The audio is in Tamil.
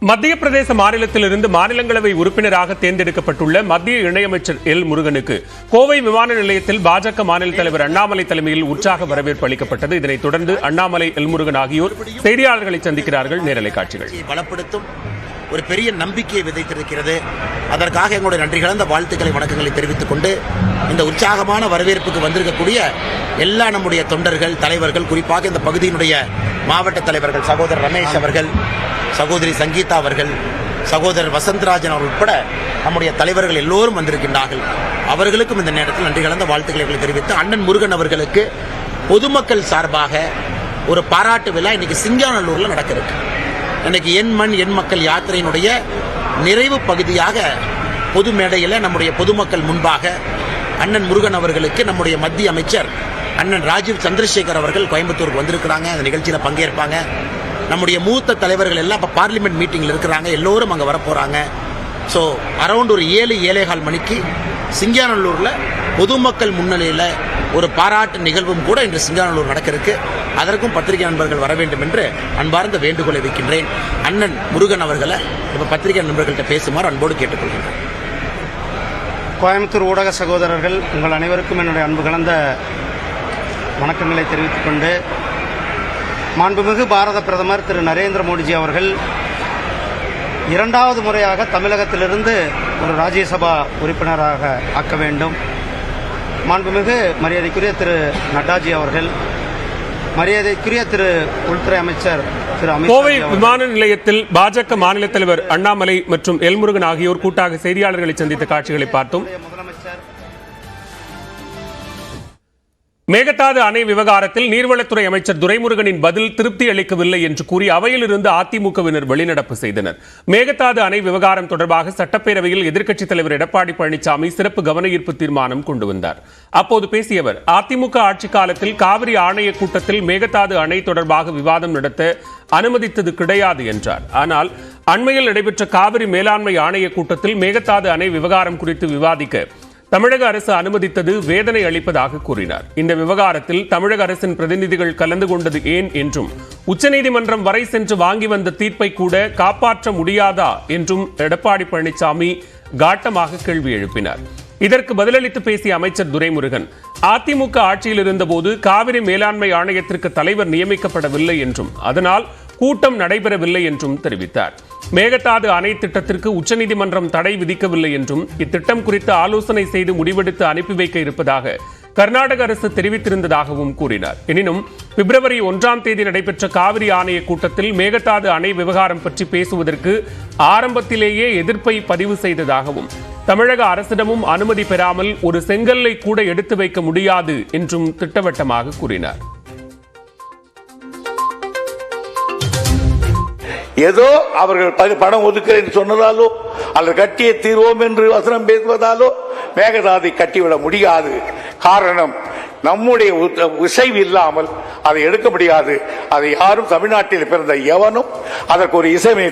மத்திய பிரதேச மாநிலத்திலிருந்து மாநிலங்களவை உறுப்பினராக தேர்ந்தெடுக்கப்பட்டுள்ள மத்திய இணையமைச்சர் எல் முருகனுக்கு கோவை விமான நிலையத்தில் பாஜக மாநில தலைவர் அண்ணாமலை தலைமையில் உற்சாக வரவேற்பு அளிக்கப்பட்டது. இதனைத் தொடர்ந்து அண்ணாமலை எல் முருகன் ஆகியோர் செய்தியாளர்களை சந்திக்கிறார்கள். நேரலை காட்சிகள். ஒரு பெரிய நம்பிக்கையை விதைத்திருக்கிறது. அதற்காக எங்களுடைய நன்றி கலந்த வாழ்த்துக்களை வணக்கங்களை தெரிவித்துக் கொண்டு இந்த உற்சாகமான வரவேற்புக்கு வந்திருக்கக்கூடிய எல்லா நம்முடைய தொண்டர்கள் தலைவர்கள் குறிப்பாக இந்த பகுதியினுடைய மாவட்ட தலைவர்கள் சகோதரர் ரமேஷ் அவர்கள் சகோதரி சங்கீதா அவர்கள் சகோதரர் வசந்தராஜன் அவர்கள் உட்பட நம்முடைய தலைவர்கள் எல்லோரும் வந்திருக்கின்றார்கள். அவர்களுக்கும் இந்த நேரத்தில் நன்றி கலந்த வாழ்த்துக்களை தெரிவித்து அண்ணன் முருகன் அவர்களுக்கு பொதுமக்கள் சார்பாக ஒரு பாராட்டு விழா இன்னைக்கு சிங்கானல்லூரில் நடக்கிறது இன்னைக்கு என் மண் என் மக்கள் யாத்திரையினுடைய நிறைவு பகுதியாக பொது மேடையில் நம்முடைய பொதுமக்கள் முன்பாக அண்ணன் முருகன் அவர்களுக்கு நம்முடைய மத்திய அமைச்சர் அண்ணன் ராஜீவ் சந்திரசேகர் அவர்கள் கோயம்புத்தூருக்கு வந்திருக்கிறாங்க. அந்த நிகழ்ச்சியில் பங்கேற்பாங்க. நம்முடைய மூத்த தலைவர்கள் எல்லாம் இப்போ பார்லிமெண்ட் மீட்டிங்கில் இருக்கிறாங்க. எல்லோரும் அங்கே வரப்போகிறாங்க ஸோ அரௌண்ட் ஒரு ஏழு ஏழேகால் மணிக்கு சிங்கானல்லூரில் பொதுமக்கள் முன்னிலையில் ஒரு பாராட்டு நிகழ்வும் கூட இன்று சிங்கானல்லூர் நடக்க அதற்கும் பத்திரிகை நண்பர்கள் வர வேண்டும் என்று அன்பார்ந்த வேண்டுகோளை வைக்கின்றேன். அண்ணன் முருகன் அவர்களை இப்போ பத்திரிகை நண்பர்கள்ட்ட பேசுமாறு அன்போடு கேட்டுக்கொள்கின்றேன் கோயம்புத்தூர் ஊடக சகோதரர்கள் உங்கள் அனைவருக்கும் என்னுடைய அன்பு கலந்த வணக்கங்களை தெரிவித்துக் கொண்டு மாண்புமிகு பாரத பிரதமர் திரு நரேந்திர மோடிஜி அவர்கள் இரண்டாவது முறையாக தமிழகத்திலிருந்து ஒரு ராஜ்யசபா உறுப்பினராக ஆக்க வேண்டும். மாண்புமிகு மரியாதைக்குரிய திரு நட்டாஜி அவர்கள் மரியாதைக்குரிய திரு உள்துறை அமைச்சர் கோவை விமான நிலையத்தில் பாஜக மாநில தலைவர் அண்ணாமலை மற்றும் எல் முருகன் ஆகியோர் கூட்டாக செய்தியாளர்களை சந்தித்த காட்சிகளை பார்த்தோம். மேகதாது அணை விவகாரத்தில் நீர்வளத்துறை அமைச்சர் துரைமுருகனின் பதில் திருப்தி அளிக்கவில்லை என்று கூறி அவையிலிருந்து அதிமுகவினர் வெளிநடப்பு செய்தனர். மேகதாது அணை விவகாரம் தொடர்பாக சட்டப்பேரவையில் எதிர்க்கட்சித் தலைவர் எடப்பாடி பழனிசாமி சிறப்பு கவன ஈர்ப்பு தீர்மானம் கொண்டு வந்தார். அப்போது பேசிய அவர் அதிமுக ஆட்சி காலத்தில் காவிரி ஆணைய கூட்டத்தில் மேகதாது அணை தொடர்பாக விவாதம் நடத்த அனுமதித்தது கிடையாது என்றார். ஆனால் அண்மையில் நடைபெற்ற காவிரி மேலாண்மை ஆணைய கூட்டத்தில் மேகதாது அணை விவகாரம் குறித்து விவாதிக்க தமிழக அரசு அனுமதித்தது வேதனை அளிப்பதாக கூறினார். இந்த விவகாரத்தில் தமிழக அரசின் பிரதிநிதிகள் கலந்து கொண்டது ஏன் என்றும் உச்சநீதிமன்றம் வரை சென்று வாங்கி வந்த தீர்ப்பை கூட காப்பாற்ற முடியாதா என்றும் எடப்பாடி பழனிசாமி காட்டமாக கேள்வி எழுப்பினார். இதற்கு பதிலளித்து பேசிய அமைச்சர் துரைமுருகன் அதிமுக ஆட்சியில் இருந்தபோது காவிரி மேலாண்மை ஆணையத்திற்கு தலைவர் நியமிக்கப்படவில்லை என்றும் அதனால் கூட்டம் நடைபெறவில்லை என்றும் தெரிவித்தார். மேகதாது அணை திட்டத்திற்கு உச்சநீதிமன்றம் தடை விதிக்கவில்லை என்றும் இத்திட்டம் குறித்து ஆலோசனை செய்து முடிவெடுத்து அனுப்பி வைக்க இருப்பதாக கர்நாடக அரசு தெரிவித்திருந்ததாகவும் கூறினார். எனினும் பிப்ரவரி ஒன்றாம் தேதி நடைபெற்ற காவிரி ஆணைய கூட்டத்தில் மேகதாது அணை விவகாரம் பற்றி பேசுவதற்கு ஆரம்பத்திலேயே எதிர்ப்பை பதிவு செய்ததாகவும் தமிழக அரசிடமும் அனுமதி பெறாமல் ஒரு செங்கல்லை கூட எடுத்து வைக்க முடியாது என்றும் திட்டவட்டமாக கூறினார். ஏதோ அவர்கள் பணம் ஒதுக்கிறேன் சொன்னதாலோ அல்லது கட்டிய தீர்வோம் என்று வசனம் பேசுவதாலோ மேகதாதை கட்டிவிட முடியாது. காரணம் நம்முடைய இசைவு இல்லாமல் அதை எடுக்க முடியாது. அதை யாரும் தமிழ்நாட்டில் பிறந்த எவனும் அதற்கு ஒரு இசைமை